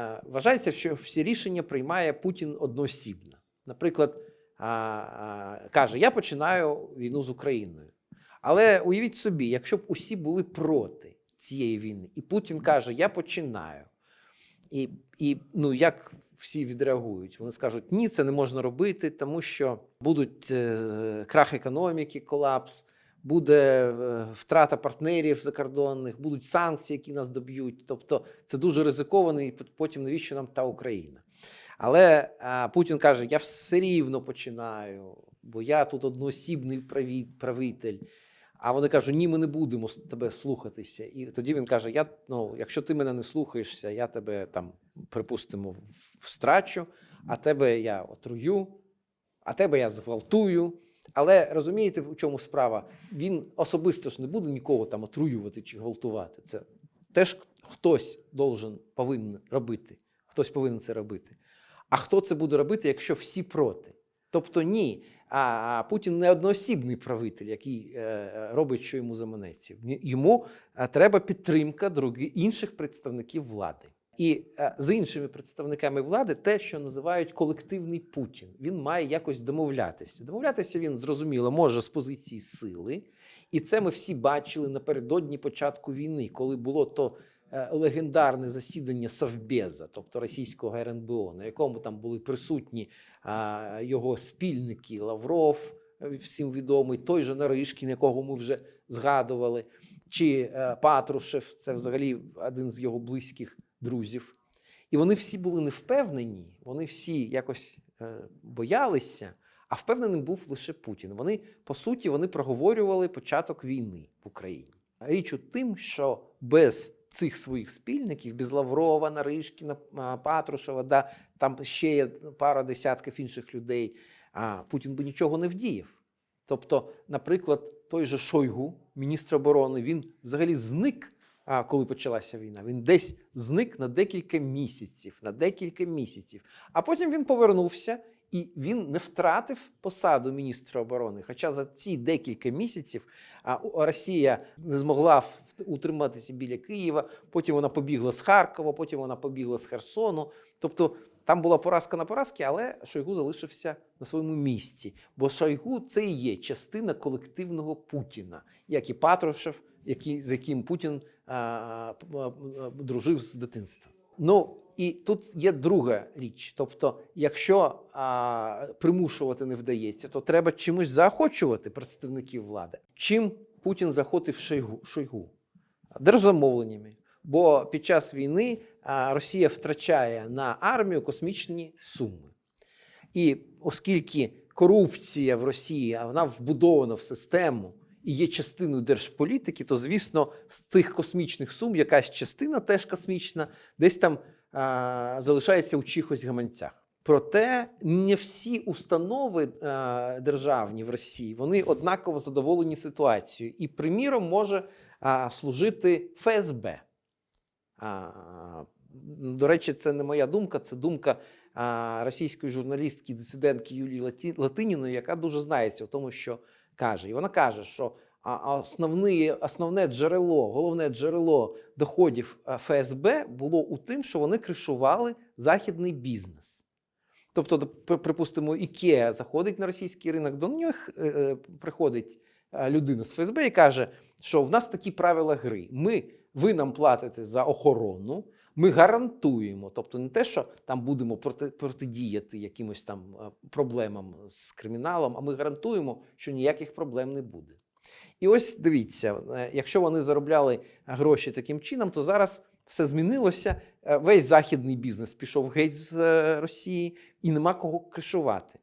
е, вважається, що всі рішення приймає Путін одноосібно. Наприклад, а, а, каже: Я починаю війну з Україною. Але уявіть собі, якщо б усі були проти цієї війни, і Путін каже, я починаю. І, і ну, як всі відреагують? Вони скажуть, ні, це не можна робити, тому що будуть е, крах економіки, колапс, буде е, втрата партнерів закордонних, будуть санкції, які нас доб'ють. Тобто це дуже ризиковано, і потім навіщо нам та Україна? Але а, Путін каже: я все рівно починаю, бо я тут одноосібний правитель. А вони кажуть, ні, ми не будемо тебе слухатися. І тоді він каже: Я, ну, якщо ти мене не слухаєшся, я тебе там, припустимо, встрачу, а тебе я отрую, а тебе я зґвалтую. Але розумієте, в чому справа? Він особисто ж не буде нікого там отруювати чи гвалтувати. Це теж хтось должен, повинен робити. Хтось повинен це робити. А хто це буде робити, якщо всі проти? Тобто ні. А Путін не одноосібний правитель, який е, робить, що йому заманеться. Йому е, треба підтримка інших представників влади. І е, з іншими представниками влади те, що називають колективний Путін, він має якось домовлятися. Домовлятися він зрозуміло може з позиції сили, і це ми всі бачили напередодні початку війни, коли було то е, легендарне засідання Совбеза, тобто російського РНБО, на якому там були присутні його спільники Лавров, е, всім відомий, той же Наришкін, якого ми вже згадували, чи Патрушев, це взагалі один з його близьких друзів. І вони всі були не впевнені, вони всі якось е, боялися, а впевненим був лише Путін. Вони, по суті, вони проговорювали початок війни в Україні. Річ у тим, що без цих своїх спільників, без Лаврова, Наришкіна, Патрушева, да, там ще є пара десятків інших людей, а Путін би нічого не вдіяв. Тобто, наприклад, той же Шойгу, міністр оборони, він взагалі зник, коли почалася війна. Він десь зник на декілька місяців, на декілька місяців. А потім він повернувся і він не втратив посаду міністра оборони. Хоча за ці декілька місяців Росія не змогла утриматися біля Києва. Потім вона побігла з Харкова, потім вона побігла з Херсону. Тобто там була поразка на поразки, але Шойгу залишився на своєму місці. Бо Шойгу це і є частина колективного Путіна, як і Патрушев, який, з яким Путін а, а, а, дружив з дитинства. Ну і тут є друга річ. Тобто, якщо а, примушувати не вдається, то треба чимось заохочувати представників влади. Чим Путін захотив Шойгу? Шойгу? Держзамовленнями. Бо під час війни а, Росія втрачає на армію космічні суми. І оскільки корупція в Росії вона вбудована в систему і є частиною держполітики, то звісно з цих космічних сум якась частина теж космічна, десь там а, залишається у чихось гаманцях. Проте не всі установи а, державні в Росії вони однаково задоволені ситуацією. І, приміром, може а, служити ФСБ. А, до речі, це не моя думка, це думка російської журналістки, дисидентки Юлії Латиніної, яка дуже знається в тому, що каже. І вона каже, що основне, основне джерело, головне джерело доходів ФСБ було у тим, що вони кришували західний бізнес. Тобто, припустимо, Ікеа заходить на російський ринок, до нього е, е, приходить е, людина з ФСБ і каже, що в нас такі правила гри. Ми, ви нам платите за охорону, ми гарантуємо, тобто не те, що там будемо проти, протидіяти якимось там е, проблемам з криміналом, а ми гарантуємо, що ніяких проблем не буде. І ось дивіться, е, якщо вони заробляли гроші таким чином, то зараз все змінилося. Е, Весь західний бізнес пішов геть з Росії і нема кого кришувати.